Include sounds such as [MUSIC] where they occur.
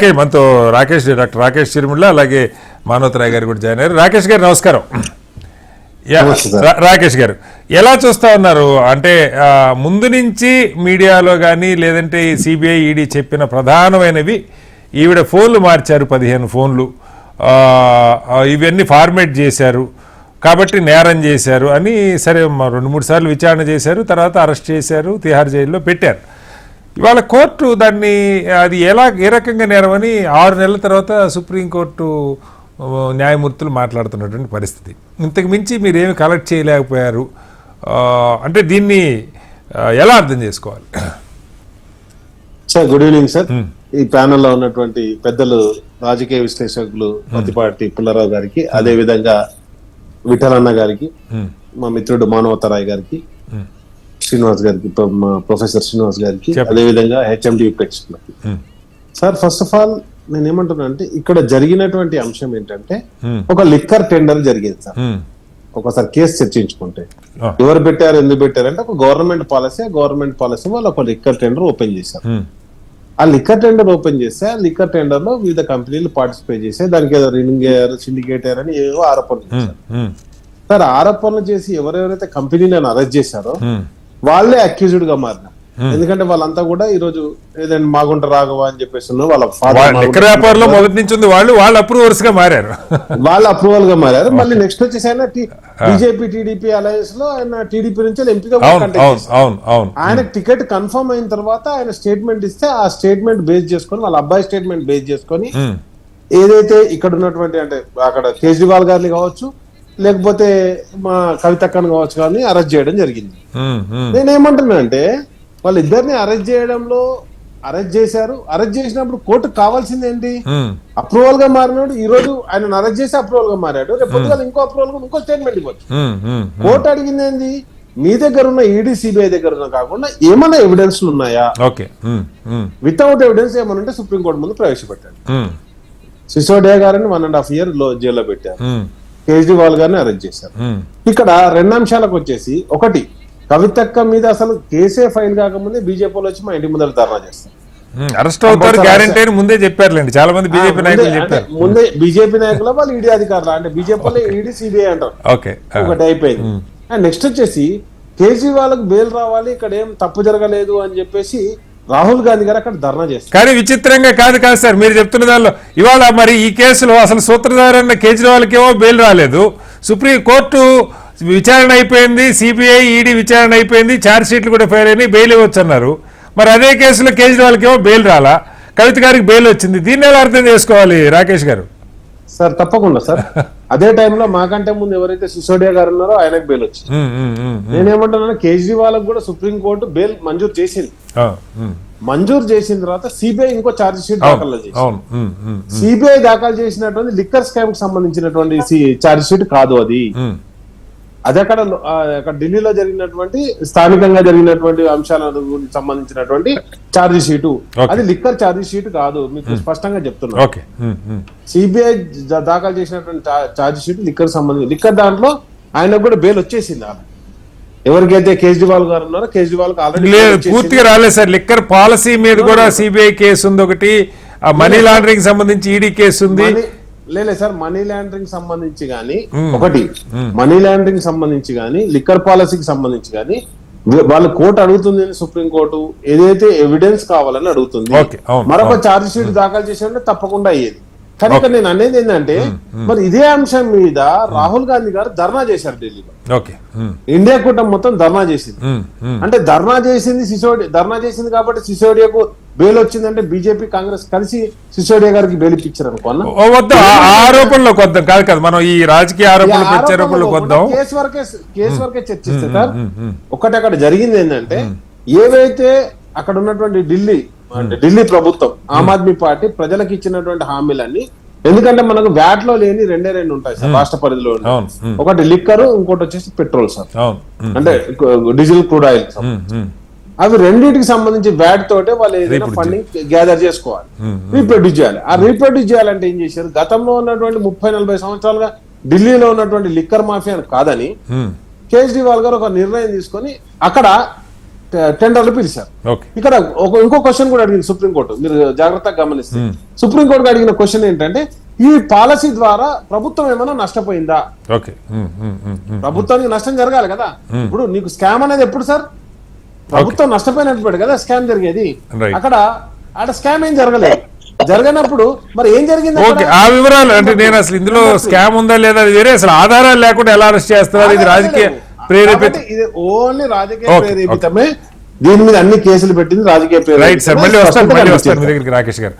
Okay మనతో Rakesh doctor Rakesh చిరుముళ్ళ అలాగే మానవతరాయ్ గారు కూడా జాయిన్ అయ్యారు. రాకేష్ గారు నమస్కారం. రాకేష్ గారు ఎలా చూస్తా ఉన్నారు? అంటే ముందు నుంచి మీడియాలో కానీ లేదంటే సిబిఐ ఈడీ చెప్పిన ప్రధానమైనవి ఈవిడ ఫోన్లు మార్చారు పదిహేను ఫోన్లు. ఇవన్నీ ఫార్మేట్ చేశారు. కాబట్టి నేరం చేశారు అని సరే రెండు మూడు సార్లు విచారణ చేశారు తర్వాత అరెస్ట్ చేశారు తిహార్ జైల్లో పెట్టారు. ఇవాళ కోర్టు దాన్ని అది ఎలా ఏ రకంగా నేరమని ఆరు నెలల తర్వాత సుప్రీంకోర్టు న్యాయమూర్తులు మాట్లాడుతున్నటువంటి పరిస్థితి. ఇంతకు మించి మీరేమి కలెక్ట్ చేయలేకపోయారు. అంటే దీన్ని ఎలా అర్థం చేసుకోవాలి? Sir good evening sir. ఈ ప్యానెల్లో ఉన్నటువంటి పెద్దలు రాజకీయ విశ్లేషకులు ప్రతిపాటి పుల్లారావు గారికి అదే విధంగా విఠలన్న గారికి మా మిత్రుడు మానవతరాయ్ గారికి శ్రీనివాస్ గారికి ప్రొఫెసర్ శ్రీనివాస్ గారికి చెప్పండి. అదే విధంగా హెచ్ఎండి ప్రేక్షకులకి సార్ ఫస్ట్ ఆఫ్ ఆల్ నేను ఏమంటున్నా అంటే ఇక్కడ జరిగినటువంటి అంశం ఏంటంటే ఒక లిక్కర్ టెండర్ జరిగింది సార్. ఒకసారి కేసు చర్చించుకుంటే. ఎవరు పెట్టారు ఎందుకు పెట్టారు అంటే ఒక గవర్నమెంట్ పాలసీ గవర్నమెంట్ పాలసీ వాళ్ళు ఒక లిక్కర్ టెండర్ ఓపెన్ చేశారు. ఆ లిక్కర్ టెండర్ ఓపెన్ చేస్తే ఆ లిక్కర్ టెండర్లో వివిధ కంపెనీలు పార్టిసిపేట్ చేస్తే దానికి ఏదో రినింగ్ అయ్యారు సిండికేట్ అయ్యారు అని ఏవో ఆరోపణలు చేశారు. సార్ ఆరోపణలు చేసి ఎవరెవరైతే కంపెనీలను అరెస్ట్ చేశారో వాళ్ళే అక్యూజ్డ్గా మారినారు ఎందుకంటే వాళ్ళంతా కూడా ఈ రోజు ఏదంటే మాగుంట రాఘవ అని చెప్పేసి. వాళ్ళ ఫాదర్ వ్యాపారంలో మొదటి నుంచి ఉంది. వాళ్ళు వాళ్ళు అప్రూవర్స్గా మారారు. [LAUGHS] వాళ్ళ అప్రూవల్గా మారారు. మళ్ళీ నెక్స్ట్ వచ్చేసి ఆయన బీజేపీ టీడీపీ అలయన్స్లో ఆయన టీడీపీ నుంచి అవును ఆయన టికెట్ కన్ఫర్మ్ అయిన తర్వాత ఆయన స్టేట్మెంట్ ఇస్తే ఆ స్టేట్మెంట్ బేస్ చేసుకొని వాళ్ళ అబ్బాయి స్టేట్మెంట్ బేస్ చేసుకొని ఉమ్, ఏదైతే ఇక్కడ ఉన్నటువంటి అంటే అక్కడ కేజ్రీవాల్ గారిని కావచ్చు లేకపోతే మా కవితక్కని కావచ్చు కానీ అరెస్ట్ చేయడం జరిగింది. నేనేమంటున్నా అంటే వాళ్ళిద్దరిని అరెస్ట్ చేయడంలో అరెస్ట్ చేశారు. అరెస్ట్ చేసినప్పుడు కోర్టు కావాల్సింది ఏంటి? అప్రూవల్గా మారినాడు. ఈ రోజు ఆయన అరెస్ట్ చేసి అప్రూవల్గా మారాడు. రేపు ఇంకో అప్రూవల్గా ఇంకో స్టేట్మెంట్ ఇవ్వచ్చు. కోర్టు అడిగింది ఏంది మీ దగ్గర ఉన్న ఈడీ సిబిఐ దగ్గర ఉన్న కాకుండా ఏమైనా ఎవిడెన్స్ ఉన్నాయా? ఓకే. వితౌట్ ఎవిడెన్స్ ఏమైనా ఉంటే సుప్రీంకోర్టు ముందు ప్రవేశపెట్టాడు. సిసోడియా గారిని వన్ అండ్ హాఫ్ ఇయర్లో జైల్లో పెట్టారు. కేజ్రీవాల్ గారిని అరెస్ట్ చేశారు. ఇక్కడ రెండు అంశాలకు వచ్చేసి ఒకటి కవితక్క మీద అసలు కేసే ఫైల్ కాకముందే బీజేపీ వాళ్ళు వచ్చి మా ఇంటి ముందర ధర్నా చేస్తారు. అరెస్ట్ అవుతారు గ్యారంటీ ముందే చెప్పారులేండి. చాలా మంది బీజేపీ నాయకులు చెప్పారు. ముందే బీజేపీ నాయకుల వాళ్ళు ఈడీ అధికారులు? అంటే బీజేపీ వాళ్ళు ఈడీ సిబిఐ అంటారు. ఓకే. ఒకటి అయిపోయింది. అండ్ నెక్స్ట్ వచ్చేసి కేజ్రీవాల్కి బెయిల్ రావాలి ఇక్కడ ఏం తప్పు జరగలేదు అని చెప్పేసి రాహుల్ గాంధీ గారు అక్కడ ధర్నా చేస్తారు. కానీ విచిత్రంగా కాదు కాదు సార్ మీరు చెప్తున్న దానిలో ఇవాళ మరి ఈ కేసులో అసలు సూత్రధారన్న కేజ్రీవాల్కి ఏమో బెయిల్ రాలేదు. సుప్రీం కోర్టు విచారణ అయిపోయింది సిబిఐ ఈడీ విచారణ అయిపోయింది ఛార్జ్ షీట్లు కూడా ఫెయిల్ అయినాయి బెయిల్ ఇవ్వచ్చు అన్నారు మరి అదే కేసులో కేజ్రీవాల్కేమో బెయిల్ రాలా? కవిత గారికి బెయిల్ వచ్చింది. దీన్ని ఎలా అర్థం చేసుకోవాలి రాకేష్ గారు? సార్ తప్పకుండా సార్. అదే టైంలో మాకంటే ముందు ఎవరైతే సిసోడియా గారు ఉన్నారో ఆయనకు బెయిల్ వచ్చింది. నేనేమంటున్నాను కేజ్రీవాల్ కూడా సుప్రీం కోర్టు బెయిల్ మంజూరు చేసింది. మంజూరు చేసిన తర్వాత సిబిఐ ఇంకో ఛార్జ్ షీట్ దాఖలు చేసింది. సిబిఐ దాఖలు చేసినటువంటి లిక్కర్ స్కామ్కి సంబంధించినటువంటి ఛార్జ్ షీట్ కాదు అది. అది అక్కడ అక్కడ ఢిల్లీలో జరిగినటువంటి స్థానికంగా జరిగినటువంటి అంశాలకు సంబంధించినటువంటి ఛార్జ్ షీటు. అది లిక్కర్ ఛార్జ్ షీట్ కాదు మీకు స్పష్టంగా చెప్తున్నా. ఓకే ఉమ్, ఉమ్. సిబిఐ దాఖలు చేసినటువంటి ఛార్జ్ షీట్ లిక్కర్ సంబంధించి లిక్కర్ దాంట్లో ఆయనకు కూడా బెయిల్ వచ్చేసింది ఆమె. ఎవరికైతే కేజ్రీవాల్ గారు ఉన్నారో కేజ్రీవాల్ ఆల్రెడీ పూర్తిగా రాలేదు సార్. లిక్కర్ పాలసీ మీద కూడా సిబిఐ కేసు ఉంది ఒకటి. ఆ మనీ లాండరింగ్ సంబంధించి ఈడీ కేసు ఉంది. లేదు సార్ మనీ లాండరింగ్ సంబంధించి గానీ ఒకటి మనీ లాండరింగ్ సంబంధించి గానీ లిక్కర్ పాలసీకి సంబంధించి గానీ వాళ్ళు కోర్టు అడుగుతుంది సుప్రీం కోర్టు? ఏదైతే ఎవిడెన్స్ కావాలని అడుగుతుంది మరొక ఛార్జ్ షీట్ దాఖలు చేసి తప్పకుండా అయ్యేది కానీ ఇక్కడ నేను అనేది ఏంటంటే మరి ఇదే అంశం మీద రాహుల్ గాంధీ గారు ధర్నా చేశారు ఢిల్లీలో. ఉమ్, ఇండియా కూటమి మొత్తం ధర్నా చేసింది. అంటే ధర్నా చేసింది సిసోడి ధర్నా చేసింది కాబట్టి సిసోడియాకు బెయిల్ వచ్చిందంటే బీజేపీ కాంగ్రెస్ కలిసి సిసోడియా గారికి బెయిల్ ఇప్పించారు అనుకోన్నా వద్దు ఆరోపణలోకి వద్దాం కాదు కాదు మనం ఈ రాజకీయ ఆరోపణలు ప్రత్యారోపణలోకి వద్దాం కేసు వరకే కేసు వరకే చర్చిస్తే సార్ ఉమ్, ఉమ్. ఒకటి అక్కడ జరిగింది ఏంటంటే ఏవైతే అక్కడ ఉన్నటువంటి ఢిల్లీ ఢిల్లీ ప్రభుత్వం. ఆమ్ ఆద్మీ పార్టీ ప్రజలకు ఇచ్చినటువంటి హామీలన్నీ. ఎందుకంటే మనకు వ్యాట్లో లేని రెండే రెండు ఉంటాయి సార్ రాష్ట్ర పరిధిలో ఒకటి లిక్కర్ ఇంకోటి వచ్చేసి పెట్రోల్ సార్. అంటే డీజిల్ క్రూడ్ ఆయిల్ అవి రెండింటికి సంబంధించి వ్యాట్ తోటే వాళ్ళు ఏదైనా ఫండింగ్ గ్యాదర్ చేసుకోవాలి. రీప్రొడ్యూస్ చేయాలి. ఆ రీప్రొడ్యూస్ చేయాలంటే ఏం చేశారు? గతంలో ఉన్నటువంటి ముప్పై నలభై సంవత్సరాలుగా ఢిల్లీలో ఉన్నటువంటి లిక్కర్ మాఫియా కాదని కేజ్రీవాల్ గారు ఒక నిర్ణయం తీసుకొని అక్కడ టెండర్లు పిలిచారు. ఇక్కడ ఒక ఇంకో క్వశ్చన్ కూడా అడిగింది సుప్రీంకోర్టు. మీరు జాగ్రత్తగా గమనిస్తే. సుప్రీంకోర్టు అడిగిన క్వశ్చన్ ఏంటంటే ఈ పాలసీ ద్వారా ప్రభుత్వం ఏమైనా నష్టపోయిందా. ప్రభుత్వానికి నష్టం జరగాలి కదా. ఇప్పుడు నీకు స్కామ్ అనేది ఎప్పుడు సార్? ప్రభుత్వం నష్టపోయినప్పుడు కదా స్కామ్ జరిగేది. అక్కడ ఆడ స్కామ్ ఏం జరగలేదు. జరగనప్పుడు మరి ఏం జరిగింది ఓకే అక్కడ? ఆ వివరాలు అంటే నేను అసలు ఇందులో స్కామ్ ఉందా లేదా అది వేరే అసలు ఆధారాలు లేకుండా ఎలా అరెస్ట్ చేస్తున్నారు? ఇది రాజకీయ ప్రేరేపిత ఇది ఓన్లీ రాజకీయ ప్రేరేపితమే. దీని మీద అన్ని కేసులు పెట్టింది రాజకీయ రైట్ సార్ మళ్ళీ వస్తాను స్పష్టంగా మళ్ళీ వస్తాను మీ కనిపించేది. దగ్గరికి రాకేష్ గారు.